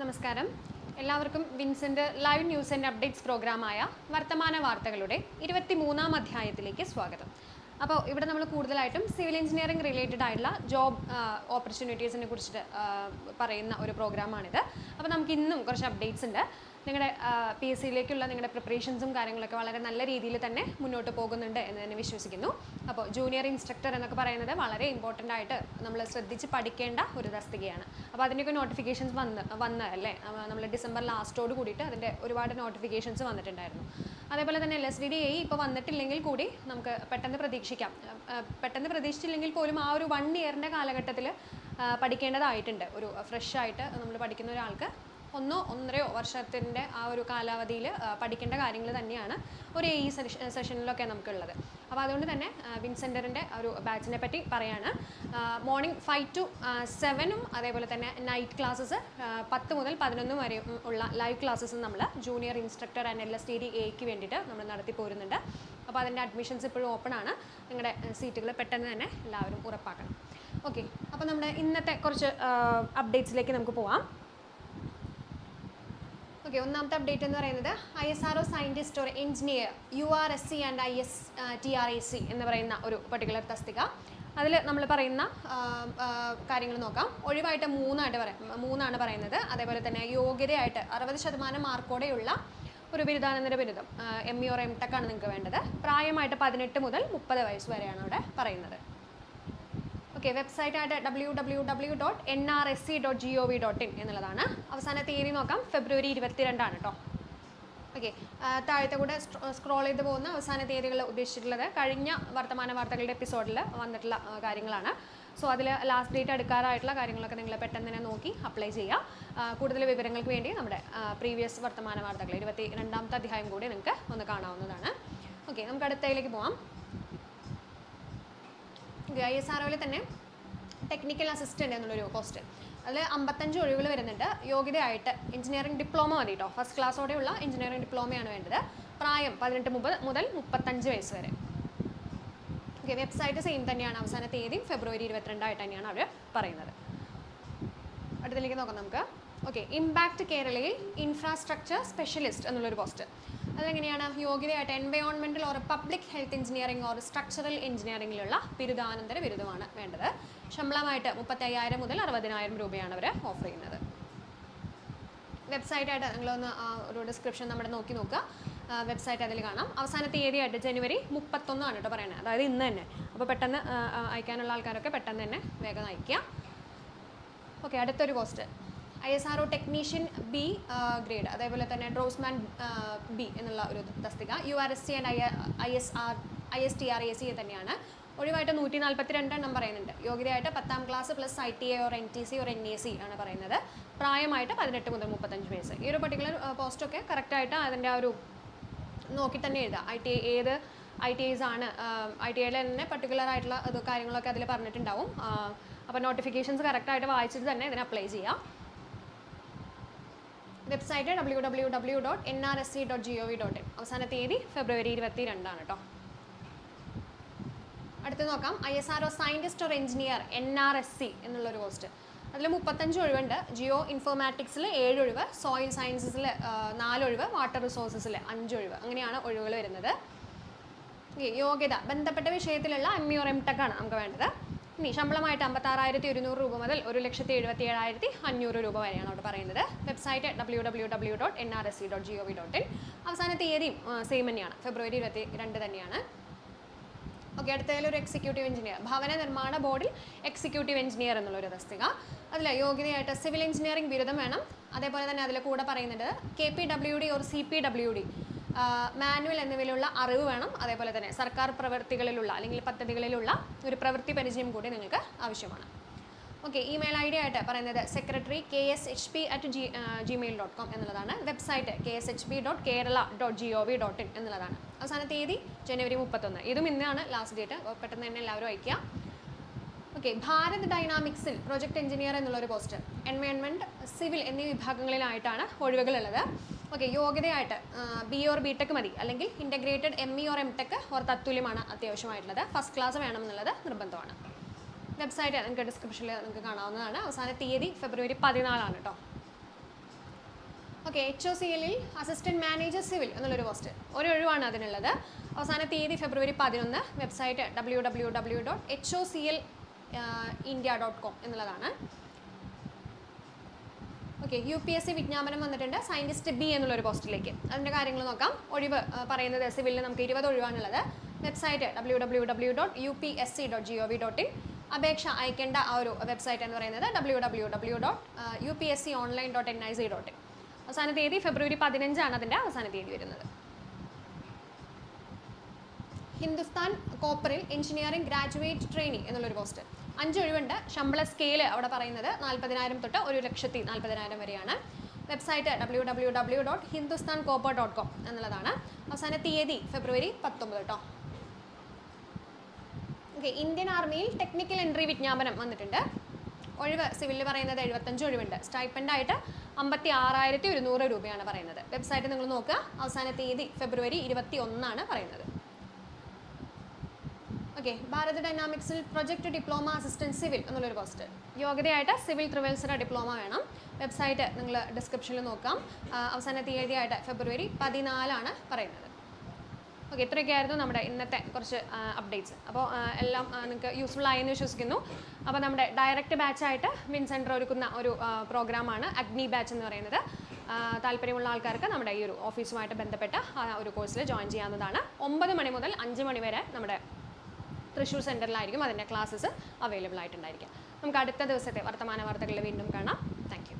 നമസ്കാരം. എല്ലാവർക്കും Vincent live news and updates പ്രോഗ്രാമായ വർത്തമാന വാർത്തകളുടെ ഇരുപത്തി മൂന്നാം അധ്യായത്തിലേക്ക് സ്വാഗതം. അപ്പോൾ ഇവിടെ നമ്മൾ കൂടുതലായിട്ടും സിവിൽ എഞ്ചിനീയറിംഗ് റിലേറ്റഡ് ആയിട്ടുള്ള ജോബ് ഓപ്പർച്യൂണിറ്റീസിനെ കുറിച്ചിട്ട് പറയുന്ന ഒരു പ്രോഗ്രാമാണിത്. അപ്പോൾ നമുക്ക് ഇന്നും കുറച്ച് അപ്ഡേറ്റ്സ് ഉണ്ട്. നിങ്ങളുടെ പി എസ് സിയിലേക്കുള്ള നിങ്ങളുടെ പ്രിപ്പറേഷൻസും കാര്യങ്ങളൊക്കെ വളരെ നല്ല രീതിയിൽ തന്നെ മുന്നോട്ട് പോകുന്നുണ്ട് എന്ന് തന്നെ വിശ്വസിക്കുന്നു. അപ്പോൾ ജൂനിയർ ഇൻസ്ട്രക്ടർ എന്നൊക്കെ പറയുന്നത് വളരെ ഇമ്പോർട്ടന്റ് ആയിട്ട് നമ്മൾ ശ്രദ്ധിച്ച് പഠിക്കേണ്ട ഒരു തസ്തികയാണ്. അപ്പോൾ അതിന്റെയൊക്കെ നോട്ടിഫിക്കേഷൻസ് വന്ന് വന്നതല്ലേ നമ്മൾ ഡിസംബർ ലാസ്റ്റോട് കൂടിയിട്ട് അതിന്റെ ഒരുപാട് നോട്ടിഫിക്കേഷൻസ് വന്നിട്ടുണ്ടായിരുന്നു. അതേപോലെ തന്നെ എൽ എസ് ഡി ഡി ഇപ്പോൾ വന്നിട്ടില്ലെങ്കിൽ കൂടി നമുക്ക് പെട്ടെന്ന് പ്രതീക്ഷിക്കാം. പെട്ടെന്ന് പ്രതീക്ഷിച്ചില്ലെങ്കിൽ പോലും ആ ഒരു വൺ ഇയറിന്റെ കാലഘട്ടത്തിൽ പഠിക്കേണ്ടതായിട്ടുണ്ട്. ഒരു ഫ്രഷ് ആയിട്ട് നമ്മൾ പഠിക്കുന്ന ഒരാൾക്ക് ഒന്നോ ഒന്നരയോ വർഷത്തിന്റെ ആ ഒരു കാലാവധിയിൽ പഠിക്കേണ്ട കാര്യങ്ങൾ തന്നെയാണ് ഒരു എ ഇ സെഷനിലൊക്കെ നമുക്കുള്ളത്. അപ്പോൾ അതുകൊണ്ട് തന്നെ വിൻസെന്ററിന്റെ ഒരു ബാച്ചിനെ പറ്റി പറയാണ്. മോർണിംഗ് ഫൈവ് ടു സെവനും അതേപോലെ തന്നെ നൈറ്റ് ക്ലാസ്സസ് പത്ത് മുതൽ പതിനൊന്ന് വരെ ഉള്ള ലൈവ് ക്ലാസ്സസ് നമ്മൾ junior instructor and L S T D എക്ക് വേണ്ടിയിട്ട് നമ്മൾ നടത്തി പോരുന്നുണ്ട്. അപ്പോൾ അതിന്റെ അഡ്മിഷൻസ് ഇപ്പോഴും ഓപ്പൺ ആണ്. നിങ്ങളുടെ സീറ്റുകൾ പെട്ടെന്ന് തന്നെ എല്ലാവരും ഉറപ്പാക്കണം. ഓക്കെ അപ്പോൾ നമ്മുടെ ഇന്നത്തെ കുറച്ച് അപ്ഡേറ്റ്സിലേക്ക് നമുക്ക് പോവാം. ഓക്കെ ഒന്നാമത്തെ അപ്ഡേറ്റ് എന്ന് പറയുന്നത് I S R O scientist or engineer U R S C and I S T R A C എന്ന് പറയുന്ന ഒരു പർട്ടിക്കുലർ തസ്തിക. അതിൽ നമ്മൾ പറയുന്ന കാര്യങ്ങൾ നോക്കാം. ഒഴിവായിട്ട് മൂന്നായിട്ട് പറയാം. മൂന്നാണ് പറയുന്നത്. അതേപോലെ തന്നെ യോഗ്യതയായിട്ട് അറുപത് ശതമാനം മാർക്കോടെയുള്ള ഒരു ബിരുദാനന്തര ബിരുദം M E or M tech ആണ് നിങ്ങൾക്ക് വേണ്ടത്. പ്രായമായിട്ട് പതിനെട്ട് മുതൽ മുപ്പത് വയസ്സ് വരെയാണ് അവിടെ പറയുന്നത്. ഓക്കെ വെബ്സൈറ്റ് ആയിട്ട് W W W dot N R S C dot G O V dot in എന്നുള്ളതാണ്. അവസാന തീയതി നോക്കാം. ഫെബ്രുവരി ഇരുപത്തിരണ്ടാണ് കേട്ടോ ഓക്കെ താഴത്തെ കൂടെ സ്ക്രോൾ ചെയ്ത് പോകുന്ന അവസാന തീയതികൾ ഉദ്ദേശിച്ചിട്ടുള്ളത്. കഴിഞ്ഞ വർത്തമാന വാർത്തകളുടെ എപ്പിസോഡിൽ വന്നിട്ടുള്ള കാര്യങ്ങളാണ്. സോ അതിൽ ലാസ്റ്റ് ഡേറ്റ് എടുക്കാറായിട്ടുള്ള കാര്യങ്ങളൊക്കെ നിങ്ങൾ പെട്ടെന്ന് തന്നെ നോക്കി അപ്ലൈ ചെയ്യുക കൂടുതൽ വിവരങ്ങൾക്ക് വേണ്ടി നമ്മുടെ പ്രീവിയസ് വർത്തമാന വാർത്തകൾ ഇരുപത്തി രണ്ടാമത്തെ അധ്യായം കൂടി നിങ്ങൾക്ക് ഒന്ന് കാണാവുന്നതാണ്. ഓക്കെ നമുക്ക് അടുത്തതിലേക്ക് പോവാം. ഐ എസ് ആർ ഒയിൽ തന്നെ ടെക്നിക്കൽ അസിസ്റ്റന്റ് എന്നുള്ളൊരു പോസ്റ്റ് അതിൽ അമ്പത്തഞ്ച് ഒഴിവുകൾ വരുന്നുണ്ട്. യോഗ്യതയായിട്ട് എഞ്ചിനീയറിംഗ് ഡിപ്ലോമ മതി കേട്ടോ ഫസ്റ്റ് ക്ലാസ്സോടെയുള്ള എഞ്ചിനീയറിംഗ് ഡിപ്ലോമയാണ് വേണ്ടത്. പ്രായം പതിനെട്ട് മുപ്പത് മുതൽ മുപ്പത്തഞ്ച് വയസ്സ് വരെ. ഓക്കെ വെബ്സൈറ്റ് സെയിം തന്നെയാണ്. അവസാന തീയതി ഫെബ്രുവരി ഇരുപത്തിരണ്ടായിട്ട് തന്നെയാണ് അവർ പറയുന്നത്. അടുത്തതിലേക്ക് നോക്കാം നമുക്ക്. ഓക്കെ ഇമ്പാക്റ്റ് കേരളയിൽ ഇൻഫ്രാസ്ട്രക്ചർ സ്പെഷ്യലിസ്റ്റ് എന്നുള്ളൊരു പോസ്റ്റ് അതെങ്ങനെയാണ് യോഗ്യതയായിട്ട് എൻവയോൺമെന്റൽ or public health engineering or structural എഞ്ചിനീയറിംഗിലുള്ള ബിരുദാനന്തര ബിരുദമാണ് വേണ്ടത്. ശമ്പളമായിട്ട് മുപ്പത്തി അയ്യായിരം മുതൽ അറുപതിനായിരം രൂപയാണ് അവർ ഓഫർ ചെയ്യുന്നത്. വെബ്സൈറ്റായിട്ട് നിങ്ങളൊന്ന് ആ ഒരു ഡിസ്ക്രിപ്ഷൻ നമ്മുടെ നോക്കി നോക്കുക. വെബ്സൈറ്റ് അതിൽ കാണാം. അവസാന തീയതിയായിട്ട് ജനുവരി മുപ്പത്തൊന്നാണ് കേട്ടോ പറയുന്നത്. അതായത് ഇന്ന് തന്നെ. അപ്പോൾ പെട്ടെന്ന് അയക്കാനുള്ള ആൾക്കാരൊക്കെ പെട്ടെന്ന് തന്നെ വേഗം അയക്കുക ഓക്കെ അടുത്തൊരു post I S R O technician B grade അതേപോലെ തന്നെ ഡ്രോസ്മാൻ ബി എന്നുള്ള ഒരു തസ്തിക. U R S C and I I S R I S T R A C തന്നെയാണ്. ഒഴിവായിട്ട് നൂറ്റി നാൽപ്പത്തി രണ്ടെണ്ണം പറയുന്നുണ്ട്. യോഗ്യതയായിട്ട് പത്താം class plus I T A or N T C or N A C ആണ് പറയുന്നത്. പ്രായമായിട്ട് പതിനെട്ട് മുതൽ മുപ്പത്തഞ്ച് വയസ്സ്. ഈ ഒരു പർട്ടിക്കുലർ പോസ്റ്റൊക്കെ കറക്റ്റായിട്ട് അതിന്റെ ആ ഒരു നോക്കി തന്നെ എഴുതുക ഐ ടി ഐ ഏത് ഐ ടി ഐസ് ആണ് ഐ ടി ഐയിൽ തന്നെ പർട്ടിക്കുലർ ആയിട്ടുള്ള കാര്യങ്ങളൊക്കെ അതിൽ പറഞ്ഞിട്ടുണ്ടാവും. അപ്പോൾ നോട്ടിഫിക്കേഷൻസ് കറക്റ്റായിട്ട് വായിച്ചിട്ട് തന്നെ ഇതിന് അപ്ലൈ ചെയ്യാം. Website W W W dot N R S C dot G O V dot in അവസാന തീയതി ഫെബ്രുവരി ഇരുപത്തി രണ്ടാണ് കേട്ടോ അടുത്ത് നോക്കാം. I S R O scientist or engineer N R S C എന്നുള്ളൊരു പോസ്റ്റ് അതിൽ മുപ്പത്തഞ്ച് ഒഴിവുണ്ട്. ജിയോ ഇൻഫോർമാറ്റിക്സിൽ ഏഴ് ഒഴിവ് സോയിൽ സയൻസസിൽ നാല് ഒഴിവ് വാട്ടർ റിസോഴ്സസിൽ അഞ്ച് ഒഴിവ്. അങ്ങനെയാണ് ഒഴിവുകൾ വരുന്നത്. യോഗ്യത. ബന്ധപ്പെട്ട വിഷയത്തിലുള്ള M E or M tech ആണ് നമുക്ക് വേണ്ടത്. ഇനി ശമ്പളമായിട്ട് അമ്പത്താറായിരത്തി ഒരുന്നൂറ് രൂപ മുതൽ ഒരു ലക്ഷത്തി എഴുപത്തി ഏഴായിരത്തി അഞ്ഞൂറ് രൂപ വരെയാണ് അവിടെ പറയുന്നത്. Website W W W dot N R S C dot G O V dot in അവസാന തീയതിയും സെയിം തന്നെയാണ്. ഫെബ്രുവരി ഇരുപത്തി രണ്ട് തന്നെയാണ്. ഓക്കെ അടുത്തതിൽ ഒരു എക്സിക്യൂട്ടീവ് എഞ്ചിനീയർ ഭവന നിർമ്മാണ ബോർഡിൽ എക്സിക്യൂട്ടീവ് എഞ്ചിനീയർ എന്നുള്ളൊരു തസ്തിക. അതിൽ യോഗ്യതയായിട്ട് സിവിൽ എഞ്ചിനീയറിംഗ് ബിരുദം വേണം. അതേപോലെ തന്നെ അതിൽ കൂടെ പറയുന്നുണ്ട് K P W D or C P W D manual എന്നിവയിലുള്ള അറിവ് വേണം. അതേപോലെ തന്നെ സർക്കാർ പ്രവൃത്തികളിലുള്ള അല്ലെങ്കിൽ പദ്ധതികളിലുള്ള ഒരു പ്രവൃത്തി പരിചയം കൂടി നിങ്ങൾക്ക് ആവശ്യമാണ്. ഓക്കെ ഇമെയിൽ ഐ ഡി ആയിട്ട് പറയുന്നത് secretary K S H P at G gmail dot com എന്നുള്ളതാണ്. Website K S H P dot Kerala dot G O V dot in എന്നുള്ളതാണ്. അവസാന തീയതി ജനുവരി മുപ്പത്തൊന്ന്. ഇതും ഇന്നാണ് ലാസ്റ്റ് ഡേറ്റ് പെട്ടെന്ന് തന്നെ എല്ലാവരും അയക്കുക ഓക്കെ ഭാരത് ഡൈനാമിക്സിൽ പ്രൊജക്ട് എഞ്ചിനീയർ എന്നുള്ളൊരു പോസ്റ്റ് എൻവയോൺമെന്റ് സിവിൽ എന്നീ വിഭാഗങ്ങളിലായിട്ടാണ് ഒഴിവുകളുള്ളത്. ഓക്കെ യോഗ്യതയായിട്ട് ബി ഓർ ബി ടെക് മതി. അല്ലെങ്കിൽ integrated M E or M tech or തത്തുല്യമാണ് അത്യാവശ്യമായിട്ടുള്ളത്. ഫസ്റ്റ് ക്ലാസ് വേണം എന്നുള്ളത് നിർബന്ധമാണ്. വെബ്സൈറ്റ് നിങ്ങൾക്ക് ഡിസ്ക്രിപ്ഷനിൽ നിങ്ങൾക്ക് കാണാവുന്നതാണ്. അവസാന തീയതി ഫെബ്രുവരി പതിനാലാണ് കേട്ടോ ഓക്കെ എച്ച് ഒ സി എല്ലിൽ അസിസ്റ്റന്റ് മാനേജർ സിവിൽ എന്നുള്ളൊരു പോസ്റ്റ് ഒരു ഒഴിവാണ് അതിനുള്ളത്. അവസാന തീയതി ഫെബ്രുവരി പതിനൊന്ന്. Website W W W dot H O C L India dot com എന്നുള്ളതാണ്. Okay U P S C വിജ്ഞാപനം വന്നിട്ടുണ്ട്. സയന്റിസ്റ്റ് ബി എന്നുള്ളൊരു പോസ്റ്റിലേക്ക്. അതിന്റെ കാര്യങ്ങൾ നോക്കാം. ഒഴിവ് പറയുന്നത് പറയുന്നത് സിവിലിൽ നമുക്ക് ഇരുപത് ഒഴിവാണുള്ളത്. Website W W W dot U P S C dot G O V dot in അപേക്ഷ അയക്കേണ്ട ആ ഒരു വെബ്സൈറ്റ് എന്ന് പറയുന്നത്. W W W dot U P S C online dot N I C dot in അവസാന തീയതി ഫെബ്രുവരി പതിനഞ്ചാണ് അതിന്റെ അവസാന തീയതി വരുന്നത്. ഹിന്ദുസ്ഥാൻ കോപ്പറിൽ എഞ്ചിനീയറിംഗ് ഗ്രാജുവേറ്റ് ട്രെയിനിങ് എന്നുള്ളൊരു പോസ്റ്റ് അഞ്ച് ഒഴിവുണ്ട്. ശമ്പള സ്കെയിൽ അവിടെ പറയുന്നത് നാൽപ്പതിനായിരം തൊട്ട് ഒരു ലക്ഷത്തി നാൽപ്പതിനായിരം വരെയാണ്. Website W W W dot Hindustan copper dot com എന്നുള്ളതാണ്. അവസാന തീയതി ഫെബ്രുവരി പത്തൊമ്പത് കേട്ടോ ഓക്കെ ഇന്ത്യൻ ആർമിയിൽ ടെക്നിക്കൽ എൻട്രി വിജ്ഞാപനം വന്നിട്ടുണ്ട്. ഒഴിവ് സിവിലിൽ പറയുന്നത് എഴുപത്തഞ്ച് ഒഴിവുണ്ട്. സ്റ്റൈപ്പൻഡ് ആയിട്ട് അമ്പത്തി ആറായിരത്തി ഒരുന്നൂറ് രൂപയാണ് പറയുന്നത്. വെബ്സൈറ്റ് നിങ്ങൾ നോക്കുക. അവസാന തീയതി ഫെബ്രുവരി ഇരുപത്തി ഒന്നാണ് പറയുന്നത്. ഓക്കെ ഭാരത് ഡൈനാമിക്സിൽ പ്രൊജക്ട് ഡിപ്ലോമ അസിസ്റ്റന്റ് സിവിൽ എന്നുള്ളൊരു പോസ്റ്റ് യോഗ്യതയായിട്ട് സിവിൽ ത്രിവത്സര ഡിപ്ലോമ വേണം. വെബ്സൈറ്റ് നിങ്ങൾ ഡിസ്ക്രിപ്ഷനിൽ നോക്കാം. അവസാന തീയതിയായിട്ട് ഫെബ്രുവരി പതിനാലാണ് പറയുന്നത്. ഓക്കെ ഇത്രയൊക്കെയായിരുന്നു നമ്മുടെ ഇന്നത്തെ കുറച്ച് അപ്ഡേറ്റ്സ് അപ്പോൾ എല്ലാം നിങ്ങൾക്ക് യൂസ്ഫുൾ ആയെന്ന് വിശ്വസിക്കുന്നു. അപ്പോൾ നമ്മുടെ ഡയറക്റ്റ് ബാച്ചായിട്ട് വിൻ സെന്റർ ഒരുക്കുന്ന ഒരു പ്രോഗ്രാമാണ് അഗ്നി ബാച്ച് എന്ന് പറയുന്നത്. താല്പര്യമുള്ള ആൾക്കാർക്ക് നമ്മുടെ ഈ ഒരു ഓഫീസുമായിട്ട് ബന്ധപ്പെട്ട ഒരു കോഴ്സിൽ ജോയിൻ ചെയ്യാവുന്നതാണ്. ഒമ്പത് മണി മുതൽ അഞ്ച് മണി വരെ നമ്മുടെ തൃശ്ശൂർ സെന്ററിലായിരിക്കും അതിന്റെ ക്ലാസ്സസ് അവൈലബിൾ ആയിട്ടുണ്ടായിരിക്കുക. നമുക്ക് അടുത്ത ദിവസത്തെ വർത്തമാന വാർത്തകളിൽ വീണ്ടും കാണാം. താങ്ക്